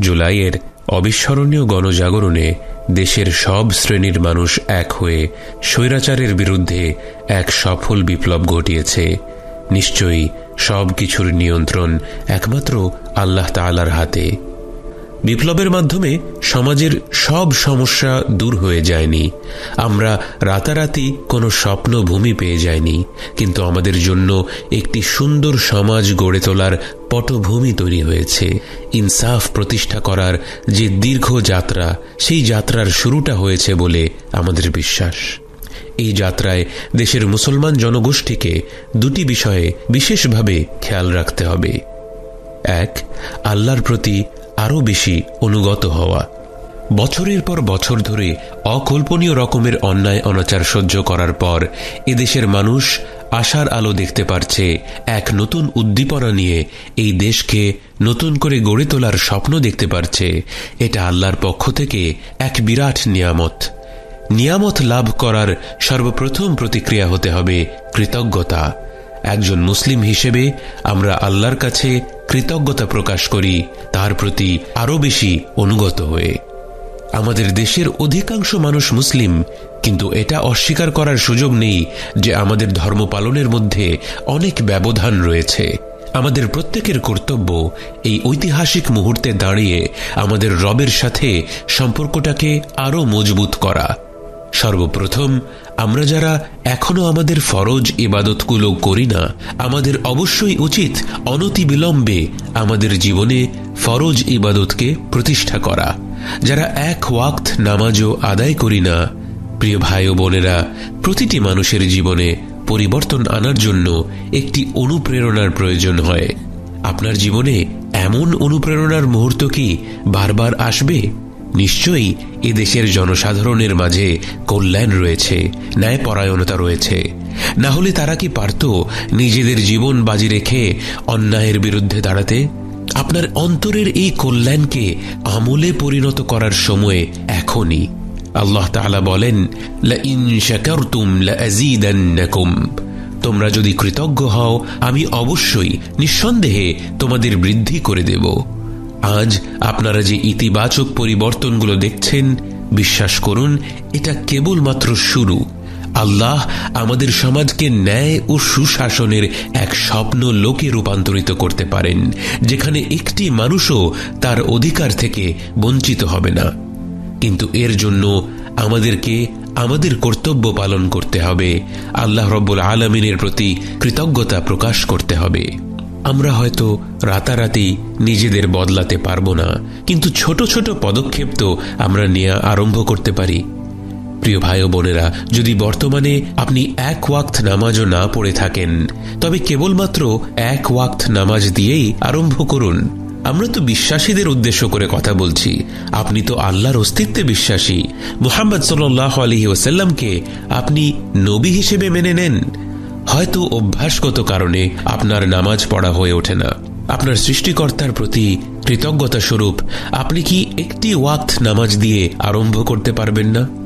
জুলাইয়ের অবিস্মরণীয় গণজাগরণে দেশের সব শ্রেণির মানুষ এক হয়ে স্বৈরাচারের বিরুদ্ধে এক সফল বিপ্লব ঘটিয়েছে। নিশ্চয়ই সব কিছুর নিয়ন্ত্রণ একমাত্র আল্লাহ তালার হাতে। বিপ্লবের মাধ্যমে সমাজের সব সমস্যা দূর হয়ে যায়নি। আমরা রাতারাতি কোনো স্বপ্ন ভূমি পেয়ে যায়নি, কিন্তু আমাদের জন্য একটি সুন্দর সমাজ গড়ে তোলার পটভূমি তৈরি হয়েছে। ইনসাফ প্রতিষ্ঠা করার যে দীর্ঘ যাত্রা, সেই যাত্রার শুরুটা হয়েছে বলে আমাদের বিশ্বাস। এই যাত্রায় দেশের মুসলমান জনগোষ্ঠীকে দুটি বিষয়ে বিশেষভাবে খেয়াল রাখতে হবে। এক, আল্লাহর প্রতি আরও বেশি অনুগত হওয়া। বছরের পর বছর ধরে অকল্পনীয় রকমের অন্যায় অনাচার সহ্য করার পর এদেশের মানুষ আশার আলো দেখতে পারছে এক নতুন উদ্দীপনা নিয়ে এই দেশকে নতুন করে গড়ে তোলার স্বপ্ন দেখতে পারছে। এটা আল্লাহর পক্ষ থেকে এক বিরাট নিয়ামত। নিয়ামত লাভ করার সর্বপ্রথম প্রতিক্রিয়া হতে হবে কৃতজ্ঞতা। একজন মুসলিম হিসেবে আমরা আল্লাহর কাছে কৃতজ্ঞতা প্রকাশ করি, তার প্রতি আরও বেশি অনুগত হয়ে। আমাদের দেশের অধিকাংশ মানুষ মুসলিম, কিন্তু এটা অস্বীকার করার সুযোগ নেই যে আমাদের ধর্ম পালনের মধ্যে অনেক ব্যবধান রয়েছে। আমাদের প্রত্যেকের কর্তব্য এই ঐতিহাসিক মুহূর্তে দাঁড়িয়ে আমাদের রবের সাথে সম্পর্কটাকে আরও মজবুত করা। সর্বপ্রথম, আমরা যারা এখনও আমাদের ফরজ ইবাদতগুলো করি না, আমাদের অবশ্যই উচিত অনতিবিলম্বে আমাদের জীবনে ফরজ ইবাদতকে প্রতিষ্ঠা করা। যারা এক ওয়াক্ত নামাজও আদায় করি না, প্রিয় ভাই ও বোনেরা, প্রতিটি মানুষের জীবনে পরিবর্তন আনার জন্য একটি অনুপ্রেরণার প্রয়োজন হয়। আপনার জীবনে এমন অনুপ্রেরণার মুহূর্ত কি বারবার আসবে? নিশ্চয়ই এ দেশের জনসাধারণের মাঝে কল্যাণ রয়েছে, ন্যায়পরায়ণতা রয়েছে। না হলে তারা কি পারত নিজেদের জীবন বাজি রেখে অন্যায়ের বিরুদ্ধে দাঁড়াতে? আপনার অন্তরের এই কল্যাণকে আমলে পরিণত করার সময় এখনই। আল্লাহ তাআলা বলেন তোমরা যদি কৃতজ্ঞ হও, আমি অবশ্যই নিঃসন্দেহে তোমাদের বৃদ্ধি করে দেব। আজ আপনারা যে ইতিবাচক পরিবর্তনগুলো দেখছেন, বিশ্বাস করুন, এটা কেবলমাত্র শুরু। আল্লাহ আমাদের সমাজকে ন্যায় ও সুশাসনের এক স্বপ্ন লোকে রূপান্তরিত করতে পারেন, যেখানে একটি মানুষও তার অধিকার থেকে বঞ্চিত হবে না। কিন্তু এর জন্য আমাদেরকে আমাদের কর্তব্য পালন করতে হবে, আল্লাহ রব্বুল আলমিনের প্রতি কৃতজ্ঞতা প্রকাশ করতে হবে। আমরা হয়তো রাতারাতি নিজেদের বদলাতে পারব না, কিন্তু ছোট ছোট পদক্ষেপ তো আমরা নেওয়া আরম্ভ করতে পারি। প্রিয় ভাই ও বোনেরা, যদি বর্তমানে আপনি এক ওয়াক্ত নামাজও না পড়ে থাকেন, তবে কেবলমাত্র এক ওয়াক্ত নামাজ দিয়েই আরম্ভ করুন। আমরা তো বিশ্বাসীদের উদ্দেশ্য করে কথা বলছি। আপনি তো আল্লাহর অস্তিত্বে বিশ্বাসী। মুহাম্মদ সাল্লাহ আলহি ওসাল্লামকে আপনি নবী হিসেবে মেনে নেন। হয়তো অভ্যাসগত কারণে আপনার নামাজ পড়া হয়ে ওঠে না। আপনার সৃষ্টিকর্তার প্রতি কৃতজ্ঞতা স্বরূপ আপনি কি একটি ওয়াক্ত নামাজ দিয়ে আরম্ভ করতে পারবেন না?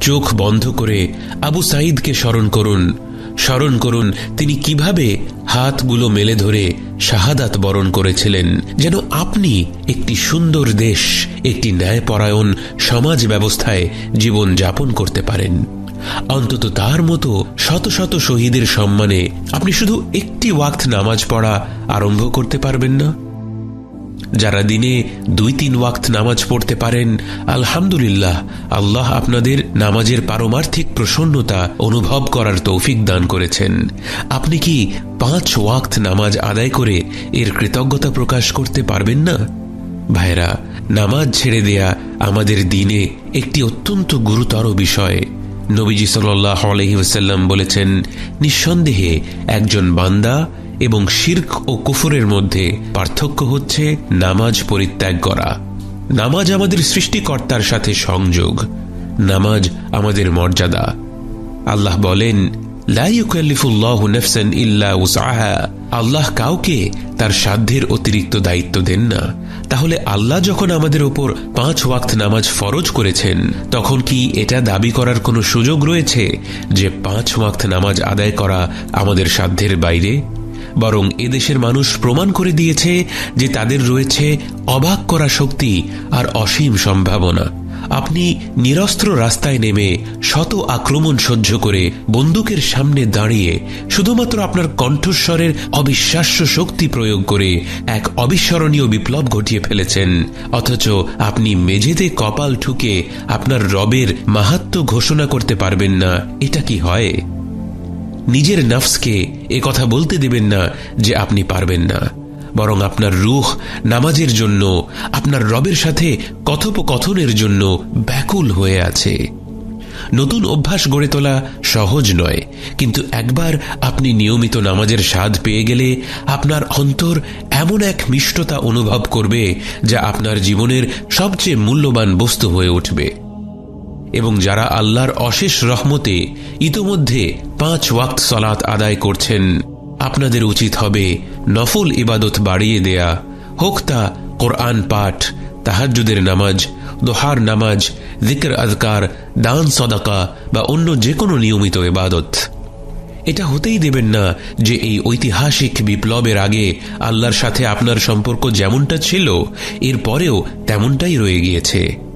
চোখ বন্ধ করে আবু সাঈদকে স্মরণ করুন। স্মরণ করুন তিনি কীভাবে হাতগুলো মেলে ধরে শাহাদাত বরণ করেছিলেন। যেন আপনি একটি সুন্দর দেশ, একটি ন্যায়পরায়ণ সমাজ ব্যবস্থায় জীবন যাপন করতে পারেন। অন্তত তার মতো শত শত শহীদের সম্মানে আপনি শুধু একটি ওয়াক্ত নামাজ পড়া আরম্ভ করতে পারবেন না। যারা দিনে দুই তিন ওয়াক্ত নামাজ পড়তে পারেন, আলহামদুলিল্লাহ, আল্লাহ আপনাদের নামাজের পারমার্থিক প্রসন্নতা অনুভব করার তৌফিক দান করেছেন। আপনি কি পাঁচ ওয়াক্ত নামাজ আদায় করে এর কৃতজ্ঞতা প্রকাশ করতে পারবেন না? ভাইরা নামাজ ছেড়ে দেয়া আমাদের দিনে একটি অত্যন্ত গুরুতর বিষয়। নবীজি সাল্লাহ আলহিউসাল্লাম বলেছেন, নিঃসন্দেহে একজন বান্দা এবং শির্ক ও কুফরের মধ্যে পার্থক্য হচ্ছে নামাজ পরিত্যাগ করা। নামাজ আমাদের সৃষ্টিকর্তার সাথে সংযোগ। নামাজ আমাদের মর্যাদা। আল্লাহ বলেন আল্লাহ কাউকে তার সাধ্যের অতিরিক্ত দায়িত্ব দেন না। তাহলে আল্লাহ যখন আমাদের ওপর পাঁচ ওয়াক্ত নামাজ ফরজ করেছেন, তখন কি এটা দাবি করার কোনো সুযোগ রয়েছে যে পাঁচ ওয়াক্ত নামাজ আদায় করা আমাদের সাধ্যের বাইরে? বরং এদেশের মানুষ প্রমাণ করে দিয়েছে যে তাদের রয়েছে অবাক করা শক্তি আর অসীম সম্ভাবনা। আপনি নিরস্ত্র রাস্তায় নেমে শত আক্রমণ সহ্য করে বন্দুকের সামনে দাঁড়িয়ে শুধুমাত্র আপনার কণ্ঠস্বরের অবিশ্বাস্য শক্তি প্রয়োগ করে এক অবিস্মরণীয় বিপ্লব ঘটিয়ে ফেলেছেন। অথচ আপনি মেঝেতে কপাল ঠুকে আপনার রবের মাহাত্ম ঘোষণা করতে পারবেন না। এটা কি হয়? নিজের নফসকে এ কথা বলতে দেবেন না যে আপনি পারবেন না। বরং আপনার রুহ নামাজের জন্য, আপনার রবের সাথে কথোপকথনের জন্য ব্যাকুল হয়ে আছে। নতুন অভ্যাস গড়ে তোলা সহজ নয়, কিন্তু একবার আপনি নিয়মিত নামাজের স্বাদ পেয়ে গেলে আপনার অন্তর এমন এক মিষ্টতা অনুভব করবে যা আপনার জীবনের সবচেয়ে মূল্যবান বস্তু হয়ে উঠবে। এবং যারা আল্লাহর অশেষ রহমতে ইতোমধ্যে পাঁচ ওয়াক্ত সলাত আদায় করছেন, আপনাদের উচিত হবে নফল ইবাদত বাড়িয়ে দেয়া। হোক তা কোরআন পাঠ তাহাজুদের নামাজ, দোহার নামাজ, জিকর আজকার, দান সদাকা বা অন্য যে কোনো নিয়মিত ইবাদত। এটা হতেই দেবেন না যে এই ঐতিহাসিক বিপ্লবের আগে আল্লাহর সাথে আপনার সম্পর্ক যেমনটা ছিল এর পরেও তেমনটাই রয়ে গিয়েছে।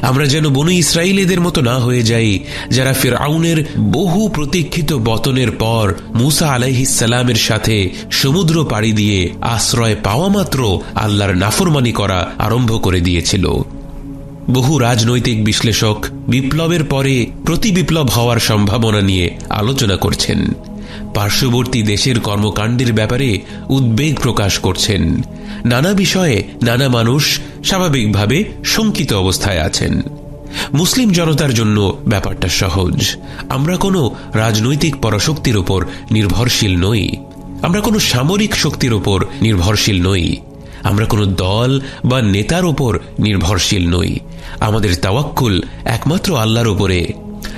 আমরা যেন বনু ইসরায়েলেদের মতো না হয়ে যাই, যারা ফেরাউনের বহু প্রতীক্ষিত বতনের পর মুসা আলাইহিসালামের সাথে সমুদ্র পাড়ি দিয়ে আশ্রয় পাওয়া মাত্র আল্লাহর নাফরমানি করা আরম্ভ করে দিয়েছিল। বহু রাজনৈতিক বিশ্লেষক বিপ্লবের পরে প্রতি বিপ্লব হওয়ার সম্ভাবনা নিয়ে আলোচনা করছেন। পার্শ্ববর্তী দেশের কর্মকাণ্ডের ব্যাপারে উদ্বেগ প্রকাশ করছেন। নানা বিষয়ে নানা মানুষ স্বাভাবিকভাবে শঙ্কিত অবস্থায় আছেন। মুসলিম জনতার জন্য ব্যাপারটা সহজ। আমরা কোনো রাজনৈতিক পরাশক্তির ওপর নির্ভরশীল নই। আমরা কোনো সামরিক শক্তির ওপর নির্ভরশীল নই। আমরা কোনো দল বা নেতার ওপর নির্ভরশীল নই। আমাদের তাওয়াক্কুল একমাত্র আল্লাহর ওপরে।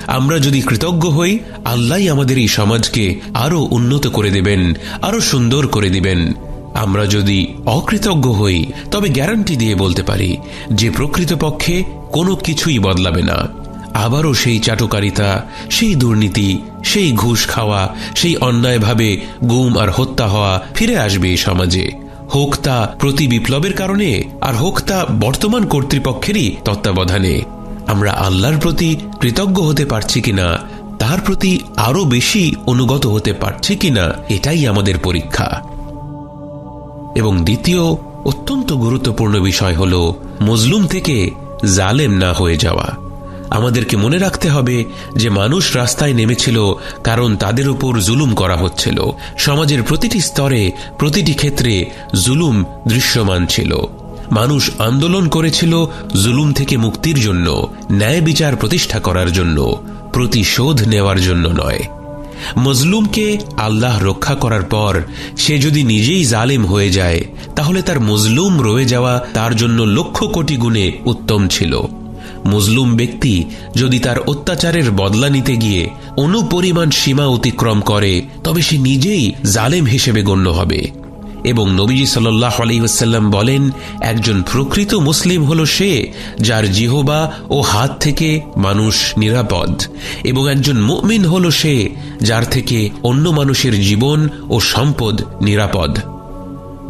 আমরা যদি কৃতজ্ঞ হই আল্লাহ আমাদের এই সমাজকে আরও উন্নত করে দেবেন আরও সুন্দর করে দিবেন। আমরা যদি অকৃতজ্ঞ হই, তবে গ্যারান্টি দিয়ে বলতে পারি যে প্রকৃতপক্ষে কোনো কিছুই বদলাবে না। আবারও সেই চাটুকারিতা, সেই দুর্নীতি, সেই ঘুষ খাওয়া, সেই অন্যায়ভাবে গুম আর হত্যা হওয়া ফিরে আসবে সমাজে। হোক তা প্রতি বিপ্লবের কারণে, আর হোক তা বর্তমান কর্তৃপক্ষেরই তত্ত্বাবধানে। আমরা আল্লাহর প্রতি কৃতজ্ঞ হতে পারছি কিনা, তার প্রতি আরও বেশি অনুগত হতে পারছি কিনা, এটাই আমাদের পরীক্ষা। এবং দ্বিতীয়, অত্যন্ত গুরুত্বপূর্ণ বিষয় হল, মজলুম থেকে জালেম না হয়ে যাওয়া। আমাদেরকে মনে রাখতে হবে যে মানুষ রাস্তায় নেমেছিল কারণ তাদের উপর জুলুম করা হচ্ছিল। সমাজের প্রতিটি স্তরে, প্রতিটি ক্ষেত্রে জুলুম দৃশ্যমান ছিল। মানুষ আন্দোলন করেছিল জুলুম থেকে মুক্তির জন্য, ন্যায় বিচার প্রতিষ্ঠা করার জন্য, প্রতিশোধ নেওয়ার জন্য নয়। মজলুমকে আল্লাহ রক্ষা করার পর সে যদি নিজেই জালেম হয়ে যায়, তাহলে তার মজলুম রয়ে যাওয়া তার জন্য লক্ষ কোটি গুণে উত্তম ছিল। মজলুম ব্যক্তি যদি তার অত্যাচারের বদলা নিতে গিয়ে অনুপরিমাণ সীমা অতিক্রম করে, তবে সে নিজেই জালেম হিসেবে গণ্য হবে। এবং নবীজি সাল্লাহ আলহিহাস্লাম বলেন, একজন প্রকৃত মুসলিম হল সে যার জিহবা ও হাত থেকে মানুষ নিরাপদ এবং একজন মুমিন হল সে যার থেকে অন্য মানুষের জীবন ও সম্পদ নিরাপদ।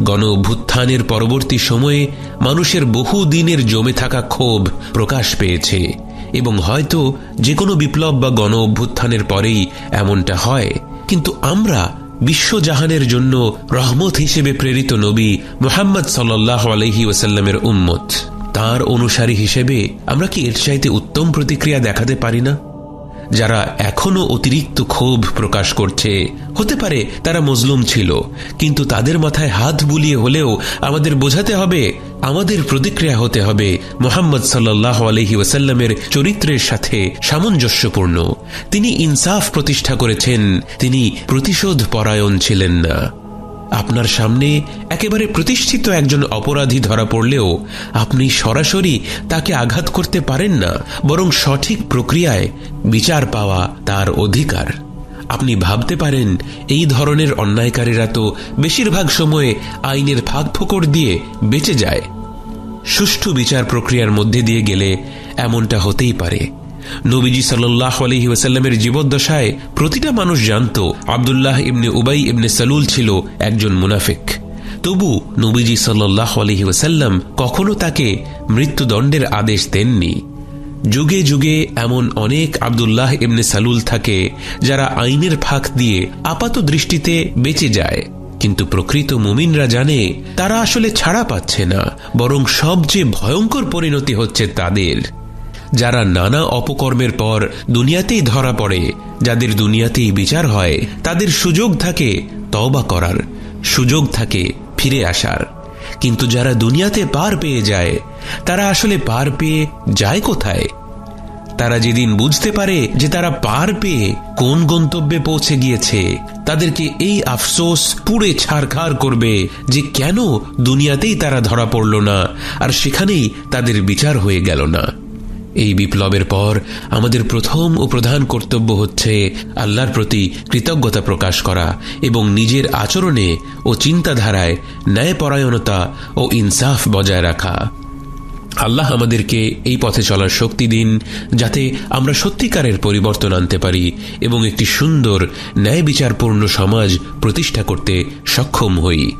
গণ অভ্যুত্থানের পরবর্তী সময়ে মানুষের বহু দিনের জমে থাকা ক্ষোভ প্রকাশ পেয়েছে এবং হয়তো যে কোনো বিপ্লব বা গণ অভ্যুত্থানের পরেই এমনটা হয়। কিন্তু আমরা বিশ্বজাহানের জন্য রহমত হিসেবে প্রেরিত নবী মোহাম্মদ সাল্লাহ আলহি ওসাল্লামের উম্মত। তার অনুসারী হিসেবে আমরা কি এর চাইতে উত্তম প্রতিক্রিয়া দেখাতে পারি না? যারা এখনও অতিরিক্ত ক্ষোভ প্রকাশ করছে। হতে পারে তারা মজলুম ছিল, কিন্তু তাদের মাথায় হাত বুলিয়ে হলেও আমাদের বোঝাতে হবে, আমাদের প্রতিক্রিয়া হতে হবে মোহাম্মদ সাল্লাহ আলহি ওসাল্লামের চরিত্রের সাথে সামঞ্জস্যপূর্ণ। তিনি ইনসাফ প্রতিষ্ঠা করেছেন, তিনি প্রতিশোধ পরায়ণ ছিলেন না। আপনার সামনে একেবারে প্রতিষ্ঠিত একজন অপরাধী ধরা পড়লেও আপনি সরাসরি তাকে আঘাত করতে পারেন না, বরং সঠিক প্রক্রিয়ায় বিচার পাওয়া তার অধিকার। আপনি ভাবতে পারেন, এই ধরনের অন্যায়কারীরা তো বেশিরভাগ সময়ে আইনের ফাঁক ফোকর দিয়ে বেঁচে যায়। সুষ্ঠু বিচার প্রক্রিয়ার মধ্যে দিয়ে গেলে এমনটা হতেই পারে। নবীজি সাল্লাহ আলহি ওয়াসাল্লামের জীবদ্দশায় প্রতিটা মানুষ জানত আবদুল্লাহ ইবনে উবাই ইবনে সালুল ছিল একজন মুনাফিক। তবু নবীজি সাল্লাহ আলহি ওয়াসাল্লাম কখনো তাকে মৃত্যুদণ্ডের আদেশ দেননি। যুগে যুগে এমন অনেক আবদুল্লাহ ইবনে সালুল থাকে যারা আইনের ফাঁক দিয়ে আপাত দৃষ্টিতে বেঁচে যায়। কিন্তু প্রকৃত মুমিনরা জানে তারা আসলে ছাড়া পাচ্ছে না, বরং সবচেয়ে ভয়ঙ্কর পরিণতি হচ্ছে তাদের। যারা নানা অপকর্মের পর দুনিয়াতেই ধরা পড়ে, যাদের দুনিয়াতেই বিচার হয়, তাদের সুযোগ থাকে তওবা করার, সুযোগ থাকে ফিরে আসার। কিন্তু যারা দুনিয়াতে পার পেয়ে যায়, তারা আসলে পার পেয়ে যায় কোথায়? তারা যেদিন বুঝতে পারে যে তারা পার পেয়ে কোন গন্তব্যে পৌঁছে গিয়েছে, তাদেরকে এই আফসোস পুড়ে ছাড়খাড় করবে যে কেন দুনিয়াতেই তারা ধরা পড়ল না, আর সেখানেই তাদের বিচার হয়ে গেল না। এই বিপ্লবের পর আমাদের প্রথম ও প্রধান কর্তব্য হচ্ছে আল্লাহর প্রতি কৃতজ্ঞতা প্রকাশ করা এবং নিজের আচরণে ও চিন্তাধারায় ন্যায়পরায়ণতা ও ইনসাফ বজায় রাখা। আল্লাহ আমাদেরকে এই পথে চলার শক্তি দিন যাতে আমরা সত্যিকারের পরিবর্তন আনতে পারি এবং একটি সুন্দর ন্যায় বিচারপূর্ণ সমাজ প্রতিষ্ঠা করতে সক্ষম হই।